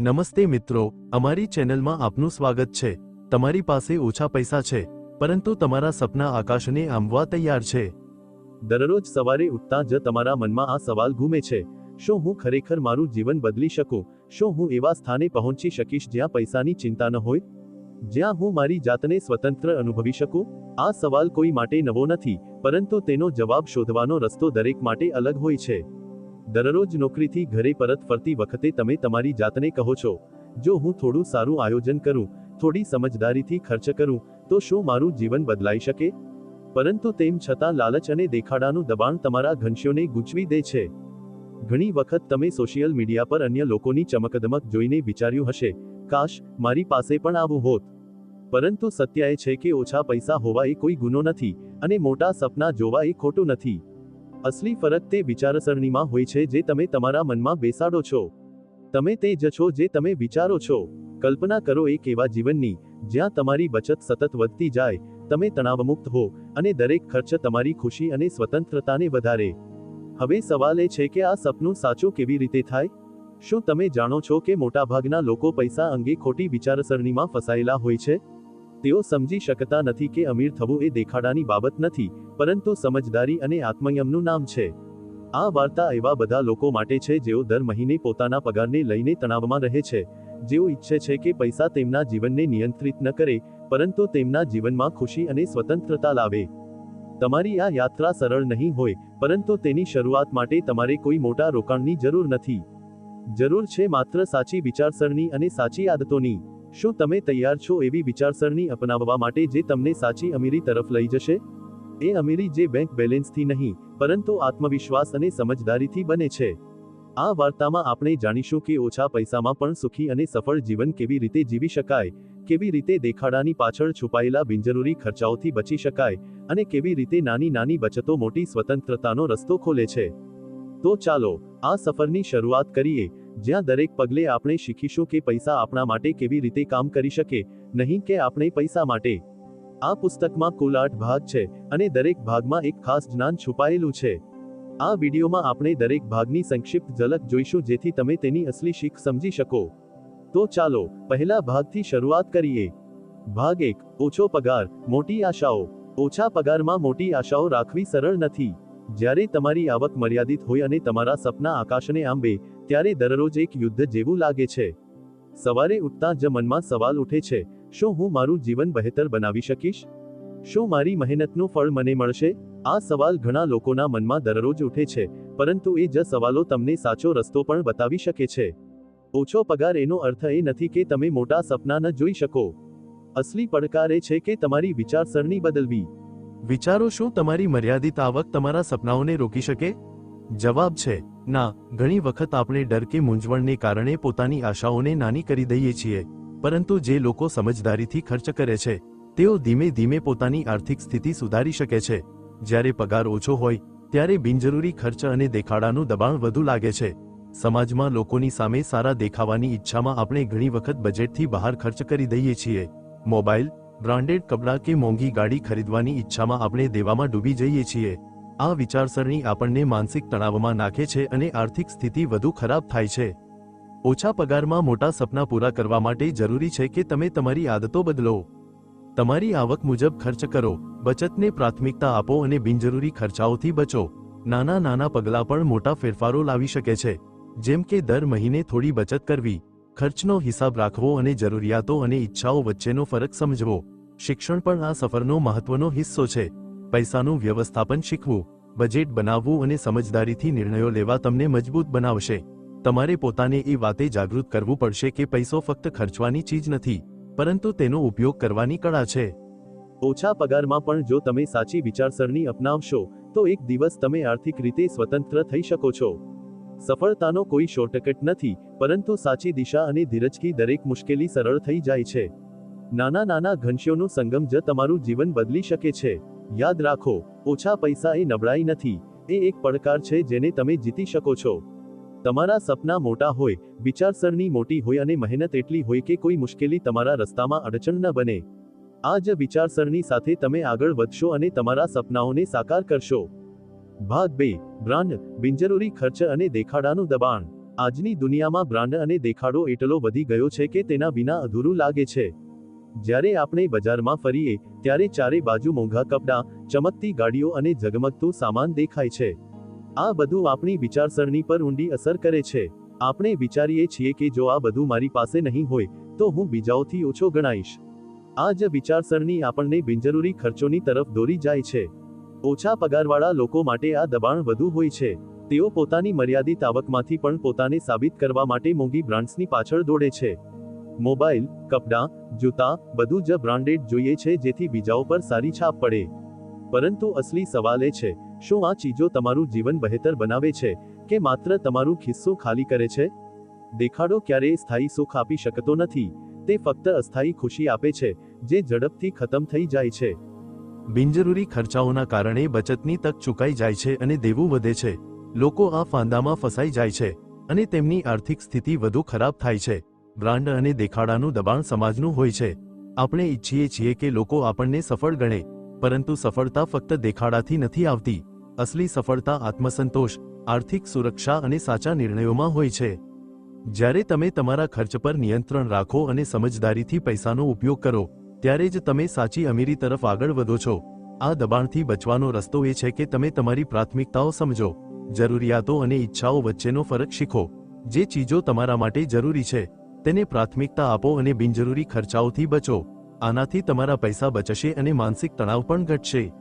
નમસ્તે મિત્રો, અમારી ચેનલમાં આપનું સ્વાગત છે. તમારી પાસે ઓછા પૈસા છે, પરંતુ તમારા સપના આકાશને આંબવા તૈયાર છે. દરરોજ સવારે ઉઠતા જ તમારા મનમાં આ સવાલ ઘૂમે છે, શું હું ખરેખર મારું જીવન બદલી શકું? શું હું એવા સ્થાને પહોંચી શકીશ જ્યાં પૈસાની ચિંતા ન હોય? જ્યાં હું મારી જાતને સ્વતંત્ર અનુભવી શકું? આ સવાલ કોઈ માટે નવો નથી, પરંતુ તેનો જવાબ શોધવાનો રસ્તો દરેક માટે અલગ હોય છે. દરરોજ નોકરીથી ઘરે પરત ફરતી વખતે તમે તમારી જાતને કહો છો, જો હું થોડું સારું આયોજન કરું, થોડી સમજદારીથી ખર્ચ કરું, તો શું મારું જીવન બદલાઈ શકે? પરંતુ તેમ છતાં લાલચ અને દેખાડાનું દબાણ તમારા ઘનશ્યોને ગૂંચવી દે છે. ઘણી વખત તમે સોશિયલ મીડિયા પર અન્ય લોકોની ચમકદમક જોઈને વિચાર્યું હશે, કાશ મારી પાસે પણ આવું હોત. પરંતુ સત્ય એ છે કે ઓછા પૈસા હોવા એ કોઈ ગુનો નથી, અને મોટા સપના જોવા એ ખોટું નથી. અસલી ફરક તે વિચારસરણીમાં હોય છે જે તમે તમારા મનમાં બેસાડો છો. તમે તે જ છો જે તમે વિચારો છો. કલ્પના કરો એક એવા જીવનની, જ્યાં તમારી બચત સતત વધતી જાય, તમે તણાવમુક્ત હો, અને દરેક ખર્ચ તમારી ખુશી અને સ્વતંત્રતાને વધારે. હવે સવાલ એ છે કે આ સપનું સાચું કેવી રીતે થાય? શું તમે જાણો છો કે મોટાભાગના લોકો પૈસા અંગે ખોટી વિચારસરણીમાં ફસાયેલા હોય છે? તેઓ સમજી શકતા નથી કે અમીર થવું એ દેખાડાની બાબત નથી પરંતુ સમજદારી અને આત્મયમનું નામ છે. આ વાર્તા એવા બધા લોકો માટે છે જેઓ દર મહિને પોતાના પગારને લઈને તણાવમાં રહે છે. જેઓ ઈચ્છે છે કે પૈસા તેમના જીવનને નિયંત્રિત ન કરે, પરંતુ તેમના જીવનમાં ખુશી અને સ્વતંત્રતા લાવે. તમારી આ યાત્રા સરળ નહીં હોય, પરંતુ તેની શરૂઆત માટે તમારે કોઈ મોટા રોકાણની જરૂર નથી. જરૂર છે માત્ર સાચી વિચારસરણી અને સાચી આદતોની. શું તમે તૈયાર છો એવી વિચારસરણી અપનાવવા માટે જે તમને સાચી અમીરી તરફ લઈ જશે? એ અમીરી જે બેંક બેલેન્સથી નહીં, પરંતુ આત્મવિશ્વાસ અને સમજદારીથી બને છે. આ વાર્તામાં આપણે જાણીશું કે ઓછા પૈસામાં પણ સુખી અને સફળ જીવન કેવી રીતે જીવી શકાય, કેવી રીતે દેખાડાની પાછળ છુપાયેલા બિનજરૂરી ખર્ચાઓથી બચી શકાય, અને કેવી રીતે નાની નાની બચતો મોટી સ્વતંત્રતાનો રસ્તો ખોલે છે. તો ચાલો, આ સફરની શરૂઆત કરીએ, જ્યાં દરેક પગલે આપણે શીખીશું કે પૈસા આપણા માટે કેવી રીતે કામ કરી શકે, નહીં કે આપણે પૈસા માટે. આ પુસ્તકમાં કુલ આઠ ભાગ છે અને દરેક ભાગમાં એક ખાસ જ્ઞાન છુપાયેલું છે. આ વિડીયોમાં આપણે દરેક ભાગની સંક્ષિપ્ત ઝલક જોઈશું જેથી તમે તેની અસલી શીખ સમજી શકો. તો ચાલો, પહેલા ભાગથી શરૂઆત કરીએ. ભાગ એક, ઓછો પગાર, મોટી આશાઓ. ઓછા પગારમાં મોટી આશાઓ રાખવી સરળ નથી. જ્યારે તમારી આવક મર્યાદિત હોય અને તમારા સપના આકાશને આંબે, ત્યારે દરરોજ એક યુદ્ધ જેવું લાગે છે. સવારે ઉઠતા જ મનમાં સવાલ ઉઠે છે શું હું મારું જીવન બહેતર બનાવી શકીશ? શું મારી મહેનતનું ફળ મને મળશે? આ સવાલ ઘણા લોકોના મનમાં દરરોજ ઉઠે છે, પરંતુ એ જ સવાલો તમને સાચો રસ્તો પણ બતાવી શકે છે. ઓછો પગાર એનો અર્થ એ નથી કે તમે મોટા સપના ન જોઈ શકો. અસલી પડકાર એ છે કે તમારી વિચારસરણી બદલવી. વિચારો શું તમારી મર્યાદિત આવક તમારા સપનાઓને રોકી શકે? જવાબ છે, ના, ઘણી વખત આપણે ડર કે મૂંઝવણને કારણે પોતાની આશાઓને નાની કરી દઈએ છીએ. પરંતુ જે લોકો સમજદારીથી ખર્ચ કરે છે, તેઓ ધીમે ધીમે પોતાની આર્થિક સ્થિતિ સુધારી શકે છે. જ્યારે પગાર ઓછો હોય, ત્યારે બિનજરૂરી ખર્ચ અને દેખાડાનું દબાણ વધુ લાગે છે. સમાજમાં લોકોની સામે સારા દેખાવાની ઈચ્છામાં આપણે ઘણી વખત બજેટથી બહાર ખર્ચ કરી દઈએ છીએ. મોબાઈલ, બ્રાન્ડેડ કપડાં કે મોંઘી ગાડી ખરીદવાની ઈચ્છામાં આપણે દેવામાં ડૂબી જઈએ છીએ. આ વિચારસરણી આપણને માનસિક તણાવમાં નાખે છે અને આર્થિક સ્થિતિ વધુ ખરાબ થાય છે. ઓછા પગારમાં મોટા સપના પૂરા કરવા માટે જરૂરી છે કે તમે તમારી આદતો બદલો. તમારી આવક મુજબ ખર્ચ કરો, બચતને પ્રાથમિકતા આપો અને બિનજરૂરી ખર્ચાઓથી બચો. નાના નાના પગલાં પણ મોટા ફેરફારો લાવી શકે છે. જેમ કે દર મહિને થોડી બચત કરવી, ખર્ચનો હિસાબ રાખવો અને જરૂરિયાતો અને ઈચ્છાઓ વચ્ચેનો ફરક સમજવો. શિક્ષણ પણ આ સફરનો મહત્વનો હિસ્સો છે. પૈસાનું વ્યવસ્થાપન શીખવું, બજેટ બનાવવું અને સમજદારીથી નિર્ણયો લેવા તમને મજબૂત બનાવશે. તમારે પોતાને એ વાતે જાગૃત કરવું પડશે કે પૈસો ફક્ત ખર્ચવાની ચીજ નથી, પરંતુ તેનો ઉપયોગ કરવાની કળા છે. ઓછા પગારમાં પણ જો તમે સાચી વિચારસરણી અપનાવશો, તો એક દિવસ તમે આર્થિક રીતે સ્વતંત્ર થઈ શકો છો. સફળતાનો કોઈ શોર્ટકટ નથી, પરંતુ સાચી દિશા અને ધીરજથી દરેક મુશ્કેલી સરળ થઈ જાય છે. નાના નાના ઘનશ્યોનો સંગમ જ તમારું જીવન બદલી શકે છે. યાદ રાખો, ઓછા પૈસા એ નબળાઈ નથી, એ એક પડકાર છે જેને તમે જીતી શકો છો. તમારા સપના મોટા હોય, વિચારસરણી મોટી હોય અને મહેનત એટલી હોય કે કોઈ મુશ્કેલી તમારા રસ્તામાં અડચણ ન બને. આ જ વિચારસરણી સાથે તમે આગળ વધશો અને તમારા સપનાઓને સાકાર કરશો. ભાગ બે, બ્રાન્ડ, બિનજરૂરી ખર્ચ અને દેખાડાનું દબાણ. આજની દુનિયામાં બ્રાન્ડ અને દેખાડો એટલો વધી ગયો છે કે તેના વિના અધૂરું લાગે છે. જ્યારે આપણે બજારમાં ફરીએ, ત્યારે ચારે બાજુ મોંઘા કપડાં, ચમકતી ગાડીઓ અને ઝગમગતું સામાન દેખાય છે. આ બધું આપણી વિચારસરણી પર ઊંડી અસર કરે છે. આપણે વિચારીએ છીએ કે જો આ બધું મારી પાસે નહીં હોય, તો હું બીજાઓથી ઓછો ગણાઈશ. આ જ વિચારસરણી આપણને બિનજરૂરી ખર્ચોની તરફ દોરી જાય છે. ઓછા પગારવાળા લોકો માટે આ દબાણ વધુ હોય છે. તેઓ પોતાની મર્યાદિત આવકમાંથી પણ પોતાને સાબિત કરવા માટે મોંઘી બ્રાન્ડ્સની પાછળ દોડે છે. મોબાઈલ, કપડાં, જૂતા, બધું જ બ્રાન્ડેડ જોઈએ છે જેથી બીજાઓ પર સારી છાપ પડે. પરંતુ અસલી સવાલ એ છે શું આ ચીજો તમારું જીવન બહેતર બનાવે છે કે માત્ર તમારું ખિસ્સો ખાલી કરે છે? દેખાડો ક્યારેય સ્થાયી સુખ આપી શકતો નથી. તે ફક્ત અસ્થાયી ખુશી આપે છે, જે ઝડપથી ખતમ થઈ જાય છે. બિનજરૂરી ખર્ચાઓના કારણે બચતની તક ચૂકાઈ જાય છે અને દેવું વધે છે. લોકો આ ફાંદામાં ફસાઈ જાય છે અને તેમની આર્થિક સ્થિતિ વધુ ખરાબ થાય છે. બ્રાન્ડ અને દેખાડાનું દબાણ સમાજનું હોય છે. આપણે ઈચ્છીએ છીએ કે લોકો આપણને સફળ ગણે. પરંતુ સફળતા ફક્ત દેખાડાથી નથી આવતી. અસલી સફળતા આત્મસંતોષ, આર્થિક સુરક્ષા અને સાચા નિર્ણયોમાં હોય છે. જ્યારે તમે તમારા ખર્ચ પર નિયંત્રણ રાખો અને સમજદારીથી પૈસાનો ઉપયોગ કરો, ત્યારે જ તમે સાચી અમીરી તરફ આગળ વધો છો. આ દબાણથી બચવાનો રસ્તો એ છે કે તમે તમારી પ્રાથમિકતાઓ સમજો, જરૂરિયાતો અને ઈચ્છાઓ વચ્ચેનો ફરક શીખો. જે ચીજો તમારા માટે જરૂરી છે, તેને પ્રાથમિકતા આપો અને બિનજરૂરી ખર્ચાઓથી બચો. આનાથી તમારા પૈસા બચશે અને માનસિક તણાવ પણ ઘટશે.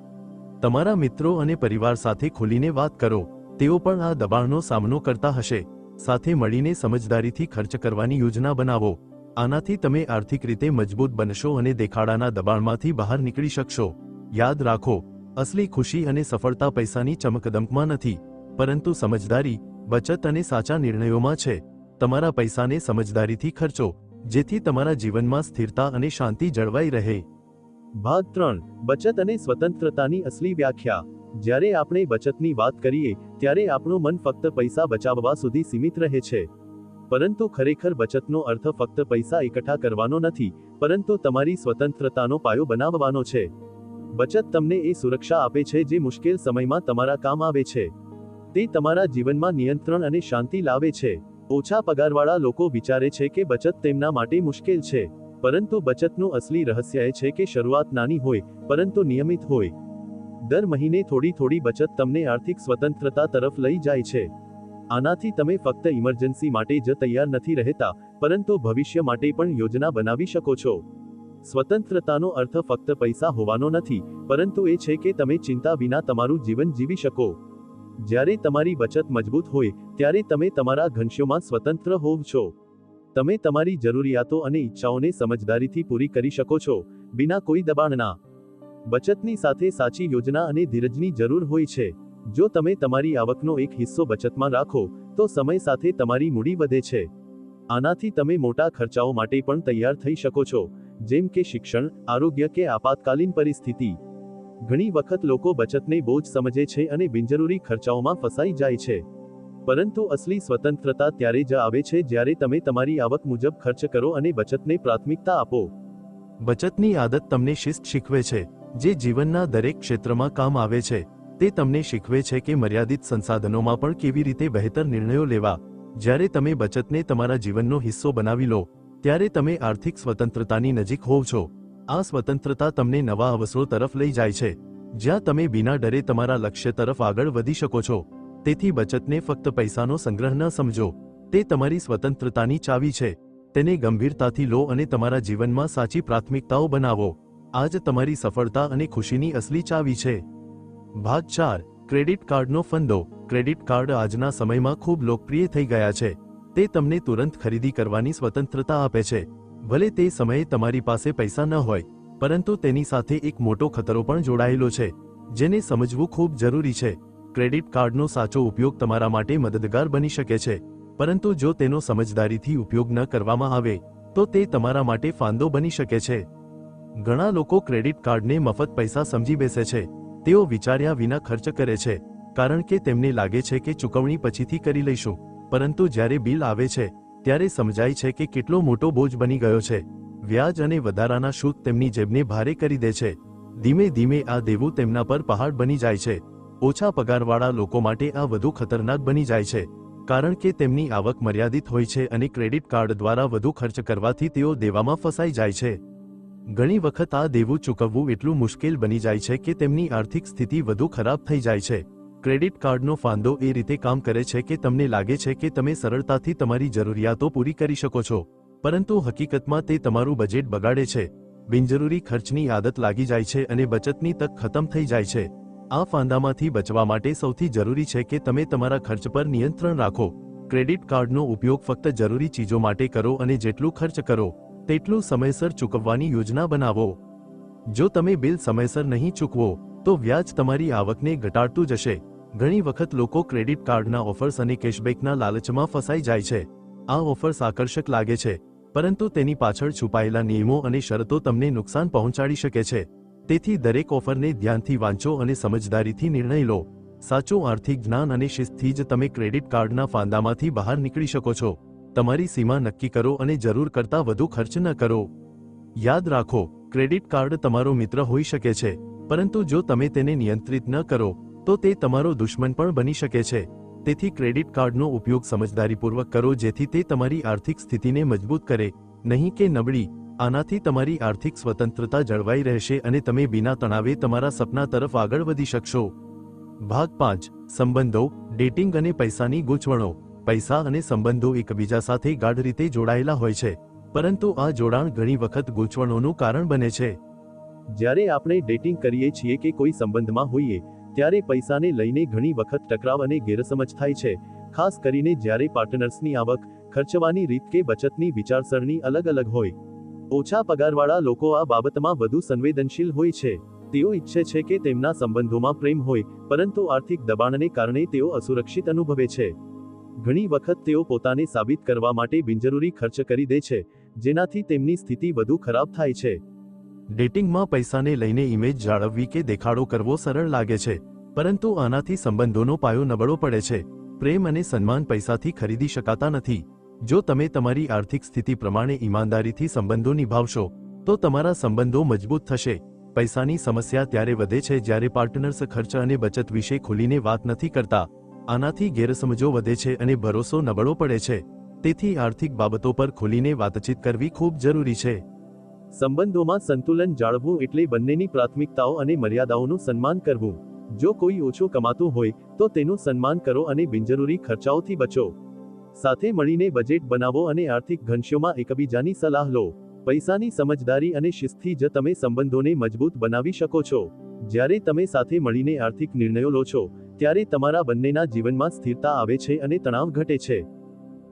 તમારા મિત્રો અને પરિવાર સાથે ખુલીને વાત કરો. તેઓ પણ આ દબાણનો સામનો કરતા હશે. સાથે મળીને સમજદારીથી ખર્ચ કરવાની યોજના બનાવો. આનાથી તમે આર્થિક રીતે મજબૂત બનશો અને દેખાડાના દબાણમાંથી બહાર નીકળી શકશો. યાદ રાખો, અસલી ખુશી અને સફળતા પૈસાની ચમકદમકમાં નથી. પરંતુ સમજદારી, બચત અને સાચા નિર્ણયોમાં છે. તમારા પૈસાને સમજદારીથી ખર્ચો. જેથી તમારા જીવનમાં સ્થિરતા અને શાંતિ જળવાઈ રહે. ભાગ ત્રણ, બચત અને સ્વતંત્રતાની અસલી વ્યાખ્યા. જ્યારે આપણે બચતની વાત કરીએ, ત્યારે આપણું મન ફક્ત પૈસા બચાવવા સુધી સીમિત રહે છે. પરંતુ ખરેખર બચતનો અર્થ ફક્ત પૈસા એકઠા કરવાનો નથી, પરંતુ તમારી સ્વતંત્રતાનો પાયો બનાવવાનો છે. બચત તમને એ સુરક્ષા આપે છે જે મુશ્કેલ સમયમાં તમારા કામ આવે છે. તે તમારા જીવનમાં નિયંત્રણ અને શાંતિ લાવે છે. ઓછા પગારવાળા લોકો વિચારે છે કે બચત તેમના માટે મુશ્કેલ છે, પરંતુ બચતનું અસલી રહસ્ય એ છે કે શરૂઆત નાની હોય, પરંતુ નિયમિત હોય. દર મહિને થોડી થોડી બચત તમને આર્થિક સ્વતંત્રતા તરફ લઈ જાય છે. આનાથી તમે ફક્ત ઇમરજન્સી માટે જ તૈયાર નથી રહેતા, પરંતુ ભવિષ્ય માટે પણ યોજના બનાવી શકો છો. સ્વતંત્રતાનો અર્થ ફક્ત પૈસા હોવાનો નથી, પરંતુ એ છે કે તમે ચિંતા વિના તમારું જીવન જીવી શકો. જ્યારે તમારી બચત મજબૂત હોય, ત્યારે તમે તમારા ઘનશ્યોમાં સ્વતંત્ર હોવ છો. તમે તમારી જરૂરિયાતો અને ઈચ્છાઓને સમજદારીથી પૂરી કરી શકો છો, બિના કોઈ દબાણના. બચતની સાથે સાચી યોજના અને ધીરજની જરૂર હોય છે. જો તમે તમારી આવકનો એક હિસ્સો બચતમાં રાખો, તો સમય સાથે તમારી મૂડી વધે છે. આનાથી તમે મોટા ખર્ચાઓ માટે પણ તૈયાર થઈ શકો છો, જેમ કે શિક્ષણ, આરોગ્ય કે આપાતકાલીન પરિસ્થિતિ. ઘણી વખત લોકો બચતને બોજ સમજે છે અને બિનજરૂરી ખર્ચાઓમાં ફસાઈ જાય છે. પરંતુ અસલી સ્વતંત્રતા ત્યારે જ આવે છે જ્યારે તમે તમારી આવક મુજબ ખર્ચ કરો અને બચતને પ્રાથમિકતા આપો. બચતની આદત તમને શિસ્ત શીખવે છે, જે જીવનના દરેક ક્ષેત્રમાં કામ આવે છે. તે તમને શીખવે છે કે મર્યાદિત સંસાધનોમાં પણ કેવી રીતે બહેતર નિર્ણયો લેવા. જ્યારે તમે બચતને તમારા જીવનનો હિસ્સો બનાવી લો, ત્યારે તમે આર્થિક સ્વતંત્રતાની નજીક હોવ છો. આ સ્વતંત્રતા તમને નવા અવસરો તરફ લઈ જાય છે. જ્યાં તમે બિના ડરે તમારા લક્ષ્ય તરફ આગળ વધી શકો છો. તેથી બચતને ફક્ત પૈસાનો સંગ્રહ ન સમજો. તે તમારી સ્વતંત્રતાની ચાવી છે. તેને ગંભીરતાથી લો અને તમારા જીવનમાં સાચી પ્રાથમિકતાઓ બનાવો. આ જ તમારી સફળતા અને ખુશીની અસલી ચાવી છે. ભાગ ચાર, ક્રેડિટ કાર્ડનો ફંદો. ક્રેડિટ કાર્ડ આજના સમયમાં ખૂબ લોકપ્રિય થઈ ગયા છે. તે તમને તુરંત ખરીદી કરવાની સ્વતંત્રતા આપે છે. ભલે તે સમયે તમારી પાસે પૈસા ન હોય, પરંતુ તેની સાથે એક મોટો ખતરો પણ જોડાયેલો છે, જેને સમજવું ખૂબ જરૂરી છે. ક્રેડિટ કાર્ડનો સાચો ઉપયોગ તમારા માટે મદદગાર બની શકે છે, પરંતુ જો તેનો સમજદારીથી ઉપયોગ ન કરવામાં આવે, તો તે તમારા માટે ફાંદો બની શકે છે. ઘણા લોકો ક્રેડિટ કાર્ડને મફત પૈસા સમજી બેસે છે. તેઓ વિચાર્યા વિના ખર્ચ કરે છે, કારણ કે તેમને લાગે છે કે ચૂકવણી પછીથી કરી લઈશું, પરંતુ જ્યારે બિલ આવે છે ત્યારે સમજાય છે કે કેટલો મોટો બોજ બની ગયો છે. વ્યાજ અને વધારાના શુદ્ધ તેમની જેબને ભારે કરી દે છે. ધીમે ધીમે આ દેવું તેમના પર પહાડ બની જાય છે. ઓછા પગારવાળા લોકો માટે આ વધુ ખતરનાક બની જાય છે. કારણ કે તેમની આવક મર્યાદિત હોય છે અને ક્રેડિટ કાર્ડ દ્વારા વધુ ખર્ચ કરવાથી તેઓ દેવામાં ફસાઈ જાય છે. ઘણી વખત આ દેવું ચૂકવવું એટલું મુશ્કેલ બની જાય છે કે તેમની આર્થિક સ્થિતિ વધુ ખરાબ થઈ જાય છે. ક્રેડિટ કાર્ડનો ફાંદો એ રીતે કામ કરે છે કે તમને લાગે છે કે તમે સરળતાથી તમારી જરૂરિયાતો પૂરી કરી શકો છો. પરંતુ હકીકતમાં તે તમારું બજેટ બગાડે છે. બિનજરૂરી ખર્ચની આદત લાગી જાય છે અને બચતની તક ખતમ થઈ જાય છે. આ ફાંદામાંથી બચવા માટે સૌથી જરૂરી છે કે તમે તમારા ખર્ચ પર નિયંત્રણ રાખો. ક્રેડિટ કાર્ડનો ઉપયોગ ફક્ત જરૂરી ચીજો માટે કરો અને જેટલું ખર્ચ કરો, તેટલું સમયસર ચૂકવવાની યોજના બનાવો. જો તમે બિલ સમયસર નહીં ચૂકવો તો વ્યાજ તમારી આવકને ઘટાડતું જશે ઘણી વખત લોકો ક્રેડિટ કાર્ડના ઓફર્સ અને કેશબેકના લાલચમાં ફસાઈ જાય છે. આ ઓફર્સ આકર્ષક લાગે છે, પરંતુ તેની પાછળ છુપાયેલા નિયમો અને શરતો તમને નુકસાન પહોંચાડી શકે છે. તેથી દરેક ઓફરને ધ્યાનથી વાંચો અને સમજદારીથી નિર્ણય લો. સાચું આર્થિક જ્ઞાન અને શિસ્તથી જ તમે ક્રેડિટ કાર્ડના ફાંદામાંથી બહાર નીકળી શકો છો. તમારી સીમા નક્કી કરો અને જરૂર કરતાં વધુ ખર્ચ ન કરો. યાદ રાખો, ક્રેડિટ કાર્ડ તમારો મિત્ર હોઈ શકે છે. પરંતુ જો તમે તેને નિયંત્રિત ન કરો, તો તે તમારો દુશ્મન પણ બની શકે છે. તેથી ક્રેડિટ કાર્ડનો ઉપયોગ સમજદારીપૂર્વક કરો જેથી તે તમારી આર્થિક સ્થિતિને મજબૂત કરે, નહીં કે નબળી. આનાથી તમારી આર્થિક સ્વતંત્રતા જળવાઈ રહેશે અને તમે બિના તણાવે તમારા સપના તરફ આગળ વધી શકશો. ભાગ પાંચ, સંબંધો, ડેટિંગ અને પૈસાની ગૂંચવણો. પૈસા અને સંબંધો એકબીજા સાથે ગાઢ રીતે જોડાયેલા હોય છે, પરંતુ આ જોડાણ ઘણી વખત ગૂંચવણોનું કારણ બને છે. જ્યારે આપણે ડેટિંગ કરીએ છીએ કે કોઈ સંબંધમાં હોઈએ, ત્યારે પૈસાને લઈને ઘણી વખત ટકરાવ અને ગેરસમજ થાય છે. ખાસ કરીને જ્યારે પાર્ટનર્સની આવક, ખર્ચવાની રીત કે બચતની વિચારસરણી અલગ અલગ હોય. ઓછા પગારવાળા લોકો આ બાબતમાં વધુ સંવેદનશીલ હોય છે. તેઓ ઈચ્છે છે કે તેમના સંબંધોમાં પ્રેમ હોય, પરંતુ આર્થિક દબાણને કારણે તેઓ અસુરક્ષિત અનુભવે છે. ઘણી વખત તેઓ પોતાને સાબિત કરવા માટે બિનજરૂરી ખર્ચ કરી દે છે, જેનાથી તેમની સ્થિતિ વધુ ખરાબ થાય છે. ડેટિંગમાં પૈસાને લઈને ઇમેજ જાળવવી કે દેખાડો કરવો સરળ લાગે છે, પરંતુ આનાથી સંબંધોનો પાયો નબળો પડે છે. પ્રેમ અને સન્માન પૈસાથી ખરીદી શકાતા નથી. જો તમે તમારી આર્થિક સ્થિતિ પ્રમાણે ઈમાનદારીથી સંબંધો નિભાવશો, તો તમારા સંબંધો મજબૂત થશે. પૈસાની સમસ્યા ત્યારે વધે છે જ્યારે પાર્ટનર્સ ખર્ચ અને બચત વિશે ખુલીને વાત નથી કરતા. આનાથી ગેરસમજો વધે છે અને ભરોસો નબળો પડે છે. તેથી આર્થિક બાબતો પર ખુલીને વાતચીત કરવી ખૂબ જરૂરી છે. સંબંધોમાં સંતુલન જાળવવું એટલે બંનેની પ્રાથમિકતાઓ અને મર્યાદાઓનું સન્માન કરવું. જો કોઈ ઓછું કમાતું હોય, તો તેનું સન્માન કરો અને બિનજરૂરી ખર્ચાઓથી બચો. સાથે મળીને બજેટ બનાવો અને આર્થિક ઘનશ્યોમાં એકબીજાની સલાહ લો. પૈસાની સમજદારી અને શિસ્તથી જ તમે સંબંધોને મજબૂત બનાવી શકો છો. જ્યારે તમે સાથે મળીને આર્થિક નિર્ણયો લો છો, ત્યારે તમારા બંનેના જીવનમાં સ્થિરતા આવે છે અને તણાવ ઘટે છે.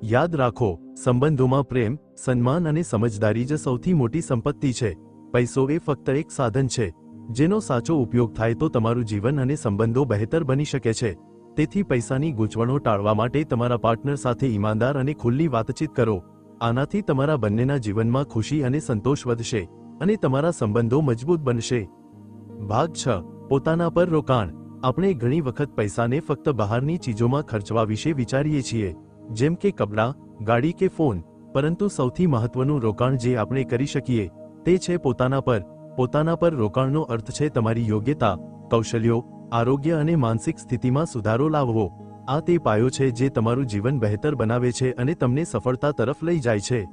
યાદ રાખો, સંબંધોમાં પ્રેમ, સન્માન અને સમજદારી જ સૌથી મોટી સંપત્તિ છે. પૈસો એ ફક્ત એક સાધન છે. જેનો સાચો ઉપયોગ થાય તો તમારું જીવન અને સંબંધો બહેતર બની શકે છે. તેથી પૈસાની ગૂંચવણો ટાળવા માટે તમારા પાર્ટનર સાથે ઈમાનદાર અને ખુલ્લી વાતચીત કરો. આનાથી તમારા બંનેના જીવનમાં ખુશી અને સંતોષ વધશે અને તમારા સંબંધો મજબૂત બનશે. ભાગ છ, પોતાના પર રોકાણ. આપણે ઘણી વખત પૈસાને ફક્ત બહારની ચીજોમાં ખર્ચવા વિશે વિચારીએ છીએ. જેમ કે કપડાં, ગાડી કે ફોન, પરંતુ સૌથી મહત્વનું રોકાણ જે આપણે કરી શકીએ, તે છે પોતાના પર. પોતાના પર રોકાણનો અર્થ છે તમારી યોગ્યતા, કૌશલ્યો, આરોગ્ય અને માનસિક સ્થિતિમાં સુધારો લાવવો. આ તે પાયો છે જે તમારું જીવન બહેતર બનાવે છે અને તમને સફળતા તરફ લઈ જાય છે.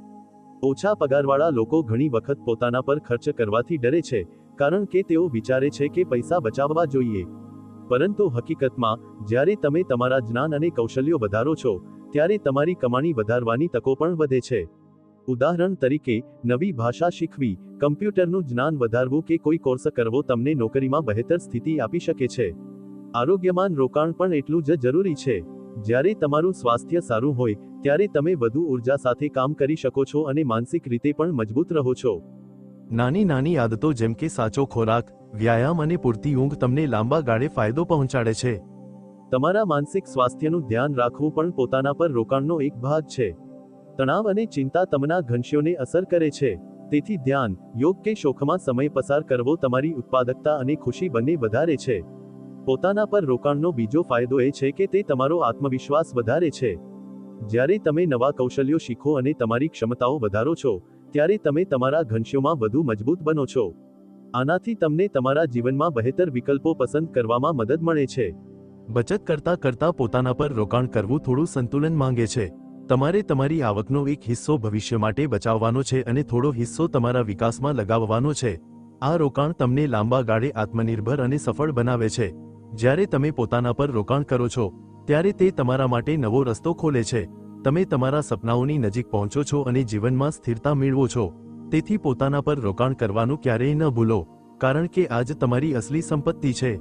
ઓછા પગારવાળા લોકો ઘણી વખત પોતાના પર ખર્ચ કરવાથી ડરે છે, કારણ કે તેઓ વિચારે છે કે પૈસા બચાવવા જોઈએ. પરંતુ હકીકતમાં, જ્યારે તમે તમારા જ્ઞાન અને કૌશલ્યો વધારો છો ત્યારે તમારી કમાણી વધારવાની તકો પણ વધે છે. ઉદાહરણ તરીકે, નવી ભાષા શીખવી, કમ્પ્યુટરનું જ્ઞાન વધારવું કે કોઈ કોર્સ કરવો તમને નોકરીમાં બહેતર સ્થિતિ આપી શકે છે. આરોગ્યમાન રોકાણ પણ એટલું જ જરૂરી છે. જ્યારે તમારું સ્વાસ્થ્ય સારું હોય, ત્યારે તમે વધુ ઊર્જા સાથે કામ કરી શકો છો અને માનસિક રીતે પણ મજબૂત રહો છો. નાની નાની આદતો જેમ કે સાચો ખોરાક, વ્યાયામ અને પૂરતી ઊંઘ તમને લાંબા ગાળે ફાયદો પહોંચાડે છે. તમારા માનસિક સ્વાસ્થ્યનું ધ્યાન રાખવું પણ પોતાના પર રોકાણનો એક ભાગ છે. તણાવ અને ચિંતા તમના ઘનશ્યોને અસર કરે છે. તેથી ધ્યાન, યોગ કે શોખમાં સમય પસાર કરવો તમારી ઉત્પાદકતા અને ખુશી બંને વધારે છે. પોતાના પર રોકાણનો બીજો ફાયદો એ છે કે તે તમારો આત્મવિશ્વાસ વધારે છે. જ્યારે તમે નવા કૌશલ્યો શીખો અને તમારી ક્ષમતાઓ વધારો છો, ત્યારે તમે તમારા ઘનશ્યોમાં વધુ મજબૂત બનો છો. આનાથી તમને તમારા જીવનમાં બહેતર વિકલ્પો પસંદ કરવામાં મદદ મળે છે. બચત કરતા કરતા પોતાના પર રોકાણ કરવું થોડું સંતુલન માંગે છે. તમારે તમારી આવકનો એક હિસ્સો ભવિષ્ય માટે બચાવવાનો છે અને થોડો હિસ્સો તમારા વિકાસમાં લગાવવાનો છે. આ રોકાણ તમને લાંબા ગાળે આત્મનિર્ભર અને સફળ બનાવે છે. જ્યારે તમે પોતાના પર રોકાણ કરો છો, ત્યારે તે તમારા માટે નવો રસ્તો ખોલે છે. તમે તમારા સપનાઓની નજીક પહોંચો છો અને જીવનમાં સ્થિરતા મેળવો છો. તેથી પોતાના પર રોકાણ કરવાનું ક્યારેય ન ભૂલો, કારણ કે આજ તમારી અસલી સંપત્તિ છે.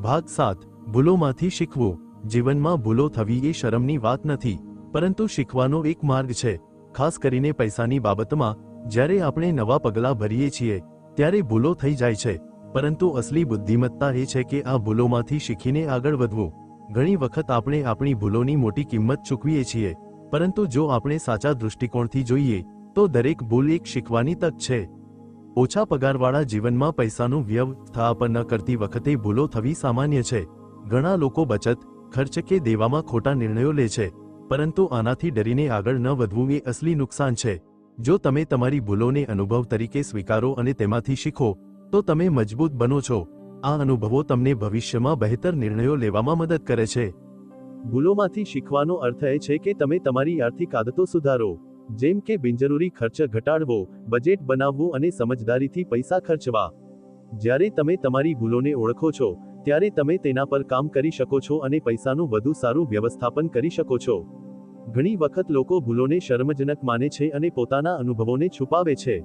ભાગ સાત. ભૂલોમાંથી શીખવું. જીવનમાં ભૂલો થવી એ શરમની વાત નથી, પરંતુ શીખવાનો એક માર્ગ છે. ખાસ કરીને પૈસાની બાબતમાં, જ્યારે આપણે નવા પગલાં ભરીએ છીએ, ત્યારે ભૂલો થઈ જાય છે. પરંતુ અસલી બુદ્ધિમત્તા એ છે કે આ ભૂલોમાંથી શીખીને આગળ વધવું. ઘણી વખત આપણે આપણી ભૂલોની મોટી કિંમત ચૂકવીએ છીએ, પરંતુ જો આપણે સાચા દૃષ્ટિકોણથી જોઈએ, તો દરેક ભૂલ એક શીખવાની તક છે. ઓછા પગારવાળા જીવનમાં પૈસાનું વ્યવસ્થાપન કરતી વખતે ભૂલો થવી સામાન્ય છે. ઘણા લોકો બચત, ખર્ચ કે દેવામાં ખોટા નિર્ણયો લે છે, પરંતુ આનાથી ડરીને આગળ ન વધવું એ અસલી નુકસાન છે. જો તમે તમારી ભૂલોને અનુભવ તરીકે સ્વીકારો અને તેમાંથી શીખો, તો તમે મજબૂત બનો છો. આ અનુભવો તમને ભવિષ્યમાં બહેતર નિર્ણયો લેવામાં મદદ કરે છે. ભૂલોમાંથી શીખવાનો અર્થ એ છે કે તમે તમારી આર્થિક આદતો સુધારો, જેમ કે બિનજરૂરી ખર્ચ ઘટાડવો, બજેટ બનાવવું અને સમજદારીથી પૈસા ખર્ચવા. જ્યારે તમે તમારી ભૂલોને ઓળખો છો ત્યારે તમે તેના પર કામ કરી શકો છો અને પૈસાનું વધુ સારું વ્યવસ્થાપન કરી શકો છો. ઘણી વખત લોકો ભૂલોને શર્મજનક માને છે અને પોતાના અનુભવોને છુપાવે છે.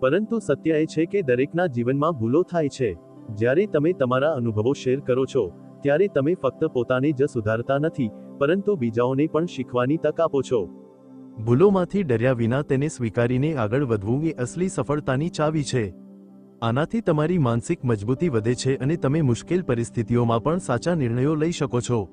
પરંતુ સત્ય એ છે કે દરેકના જીવનમાં ભૂલો થાય છે. જ્યારે તમે તમારા અનુભવો શેર કરો છો, ત્યારે તમે ફક્ત પોતાને જ સુધારતા નથી, પરંતુ બીજાઓને પણ શીખવાની તક આપો છો. ભૂલોમાંથી ડર્યા વિના તેને સ્વીકારીને આગળ વધવું એ અસલી સફળતાની ચાવી છે. આનાથી તમારી માનસિક મજબૂતી વધે છે અને તમે મુશ્કેલ પરિસ્થિતિઓમાં પણ સાચા નિર્ણયો લઈ શકો છો.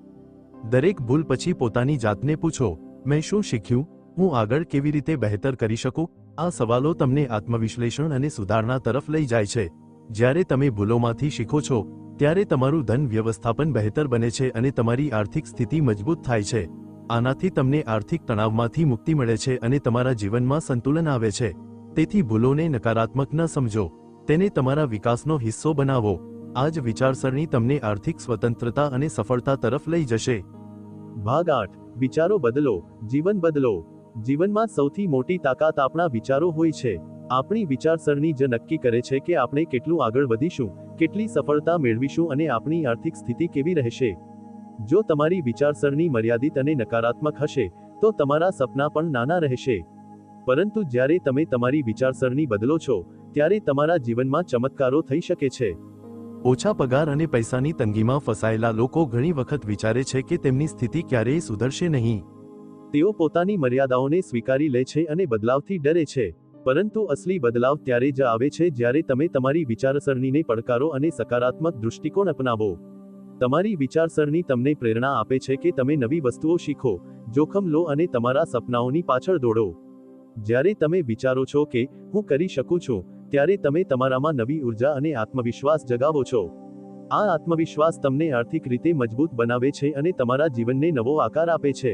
દરેક ભૂલ પછી પોતાની જાતને પૂછો, મેં શું શીખ્યું? હું આગળ કેવી રીતે બહેતર કરી શકું? આ સવાલો તમને આત્મવિશ્લેષણ અને સુધારણા તરફ લઈ જાય છે. જ્યારે તમે ભૂલોમાંથી શીખો છો, ત્યારે તમારું ધન વ્યવસ્થાપન બહેતર બને છે અને તમારી આર્થિક સ્થિતિ મજબૂત થાય છે. આનાથી તમને આર્થિક તણાવમાંથી મુક્તિ મળે છે અને તમારા જીવનમાં સંતુલન આવે છે. તેથી ભૂલોને નકારાત્મક ન સમજો. તેને તમારા વિકાસનો હિસ્સો બનાવો. આ જ વિચારસરણી તમને આર્થિક સ્વતંત્રતા અને સફળતા તરફ લઈ જશે. ભાગ આઠ. વિચારો બદલો. જીવન બદલો. જીવનમાં સૌથી મોટી તાકાત આપણા વિચારો હોય છે. આપણી વિચારસરણી જ નક્કી કરે છે કે આપણે કેટલું આગળ વધીશું, કેટલી સફળતા મેળવીશું અને આપણી આર્થિક સ્થિતિ કેવી રહેશે. જો તમારી વિચારસરણી મર્યાદિત અને નકારાત્મક હશે, તો તમારા સપના પણ નાના રહેશે. પરંતુ જ્યારે તમે તમારી વિચારસરણી બદલો છો ત્યારે તમારા જીવનમાં ચમત્કારો થઈ શકે છે. ઓછા પગાર અને પૈસાની તંગીમાં ફસાયેલા લોકો ઘણી વખત વિચારે છે કે તેમની સ્થિતિ ક્યારેય સુધરશે નહીં. તેઓ પોતાની મર્યાદાઓને સ્વીકારી લે છે અને બદલાવથી ડરે છે. પરંતુ અસલી બદલાવ ત્યારે જ આવે છે જ્યારે તમે તમારી વિચારસરણીને પડકારો અને સકારાત્મક દૃષ્ટિકોણ અપનાવો. તમારી વિચારસરણી તમને પ્રેરણા આપે છે કે તમે નવી વસ્તુઓ શીખો, જોખમ લો અને તમારા સપનાઓની પાછળ દોડો. જ્યારે તમે વિચારો છો કે હું કરી શકું છું ત્યારે તમે તમારામાં નવી ઊર્જા અને આત્મવિશ્વાસ જગાવો છો. આ આત્મવિશ્વાસ તમને આર્થિક રીતે મજબૂત બનાવે છે અને તમારા જીવનને નવો આકાર આપે છે.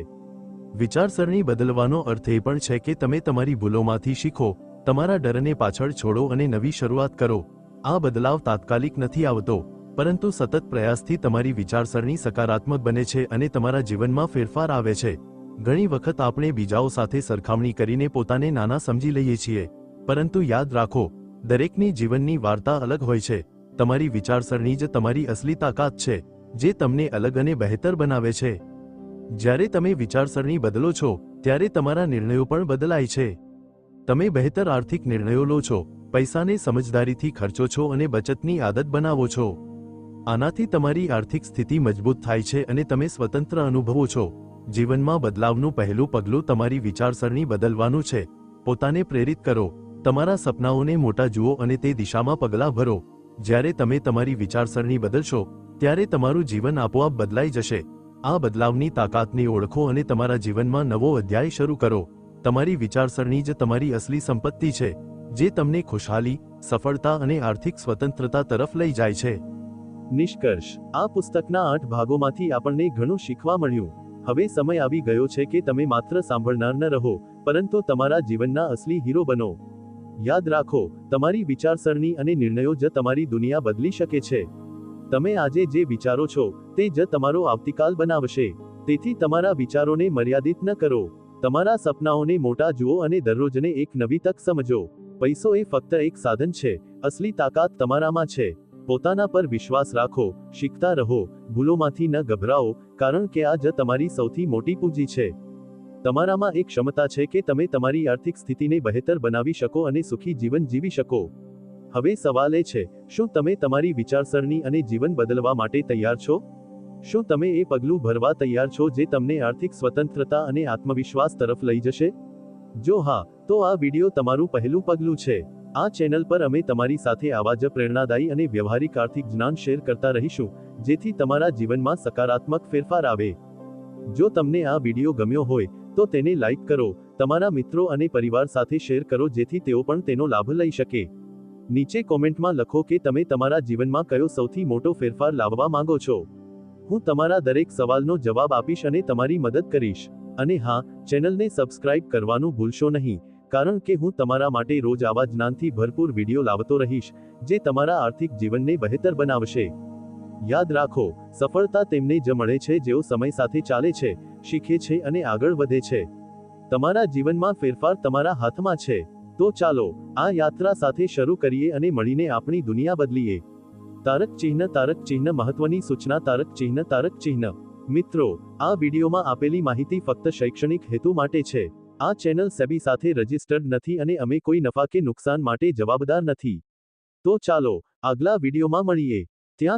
વિચારસરણી બદલવાનો અર્થ એ પણ છે કે તમે તમારી ભૂલોમાંથી શીખો, તમારા ડરને પાછળ છોડો અને નવી શરૂઆત કરો. આ બદલાવ તાત્કાલિક નથી આવતો, પરંતુ સતત પ્રયાસથી તમારી વિચારસરણી સકારાત્મક બને છે અને તમારા જીવનમાં ફેરફાર આવે છે. ઘણી વખત આપણે બીજાઓ સાથે સરખામણી કરીને પોતાને નાના સમજી લઈએ છીએ, પરંતુ યાદ રાખો દરેકની જીવનની વાર્તા અલગ હોય છે. તમારી વિચારસરણી જ તમારી અસલી તાકાત છે, જે તમને અલગ અને બહેતર બનાવે છે. જ્યારે તમે વિચારસરણી બદલો છો, ત્યારે તમારા નિર્ણયો પણ બદલાય છે. તમે બહેતર આર્થિક નિર્ણયો લો છો, પૈસાને સમજદારીથી ખર્ચો છો અને બચતની આદત બનાવો છો. આનાથી તમારી આર્થિક સ્થિતિ મજબૂત થાય છે અને તમે સ્વતંત્ર અનુભવો છો. જીવનમાં બદલાવનું પહેલું પગલું તમારી વિચારસરણી બદલવાનું છે. પોતાને પ્રેરિત કરો. તમારા સપનાઓને મોટા જુઓ અને તે દિશામાં પગલાં ભરો. જ્યારે તમે તમારી વિચારસરણી બદલશો, ત્યારે તમારું જીવન આપોઆપ બદલાઈ જશે. આ બદલાવની તાકાતને ઓળખો અને તમારા જીવનમાં નવો અધ્યાય શરૂ કરો. તમારી વિચારસરણી જ તમારી અસલી સંપત્તિ છે, જે તમને ખુશહાલી, સફળતા અને આર્થિક સ્વતંત્રતા તરફ લઈ જાય છે. નિષ્કર્ષ. આ પુસ્તકના આઠ ભાગોમાંથી આપણને ઘણું શીખવા મળ્યું. હવે સમય આવી ગયો છે કે તમે માત્ર સાંભળનાર ન રહો, પરંતુ તમારા જીવનના અસલી હીરો બનો. યાદ રાખો, તમારી વિચારસરણી અને નિર્ણયો જ તમારી દુનિયા બદલી શકે છે. તમે આજે જે વિચારો છો, તે જ તમારો આવતીકાલ બનાવશે. તેથી તમારા વિચારોને મર્યાદિત ન કરો. તમારા સપનાઓને મોટા જુઓ અને દરરોજને એક નવી તક સમજો. પૈસો એ ફક્ત એક સાધન છે, અસલી તાકાત તમારામાં છે. પોતાના પર વિશ્વાસ રાખો, શીખતા રહો, ભૂલોમાંથી ન ગભરાઓ, કારણ કે આ જ તમારી સૌથી મોટી પૂંજી છે. તમારામાં એક ક્ષમતા છે કે તમે તમારી આર્થિક સ્થિતિને બહેતર બનાવી શકો અને સુખી જીવન જીવી શકો. હવે સવાલ એ છે, શું તમે તમારી વિચારસરણી અને જીવન બદલવા માટે તૈયાર છો? શું તમે એ પગલું ભરવા તૈયાર છો જે તમને આર્થિક સ્વતંત્રતા અને આત્મવિશ્વાસ તરફ લઈ જશે? જો હા, તો આ વિડિયો તમારું પહેલું પગલું છે. આ ચેનલ પર અમે તમારી સાથે આવા જ પ્રેરણાદાયી અને વ્યવહારિક આર્થિક જ્ઞાન શેર કરતા રહીશું, જેથી તમારા જીવનમાં સકારાત્મક ફેરફાર આવે. જો તમને આ વિડિયો ગમ્યો હોય તો તેને લાઇક કરો, તમારા મિત્રો અને પરિવાર સાથે શેર કરો જેથી તેઓ પણ તેનો લાભ લઈ શકે. નીચે કોમેન્ટમાં લખો કે તમે તમારા જીવનમાં કયો સૌથી મોટો ફેરફાર લાવવા માંગો છો. હું તમારા દરેક સવાલનો જવાબ આપીશ અને તમારી મદદ કરીશ. અને હા, ચેનલને સબસ્ક્રાઇબ કરવાનું ભૂલશો નહીં, કારણ કે હું તમારા માટે રોજ આવા જ્ઞાનથી ભરપૂર વીડિયો લાવતો રહીશ, જે તમારા આર્થિક જીવનને બહેતર બનાવશે. યાદ રાખો, સફળતા તેમને જ મળે છે જેઓ સમય સાથે ચાલે છે. શીખે છે અને આગળ વધે છે. તમારા જીવનમાં ફેરફાર તમારા હાથમાં છે. તો ચાલો, આ યાત્રા સાથે શરૂ કરીએ અને મળીને આપણી દુનિયા બદલીએ. તારક ચિહ્ન તારક ચિહ્ન મહત્વની સૂચના, તારક ચિહ્ન તારક ચિહ્ન. મિત્રો, આ વિડીયોમાં આપેલી માહિતી ફક્ત શૈક્ષણિક હેતુ માટે છે. આ ચેનલ સેબી સાથે રજિસ્ટર્ડ નથી અને અમે કોઈ નફા કે નુકસાન માટે જવાબદાર નથી. તો ચાલો, આગલા વિડીયોમાં મળીએ.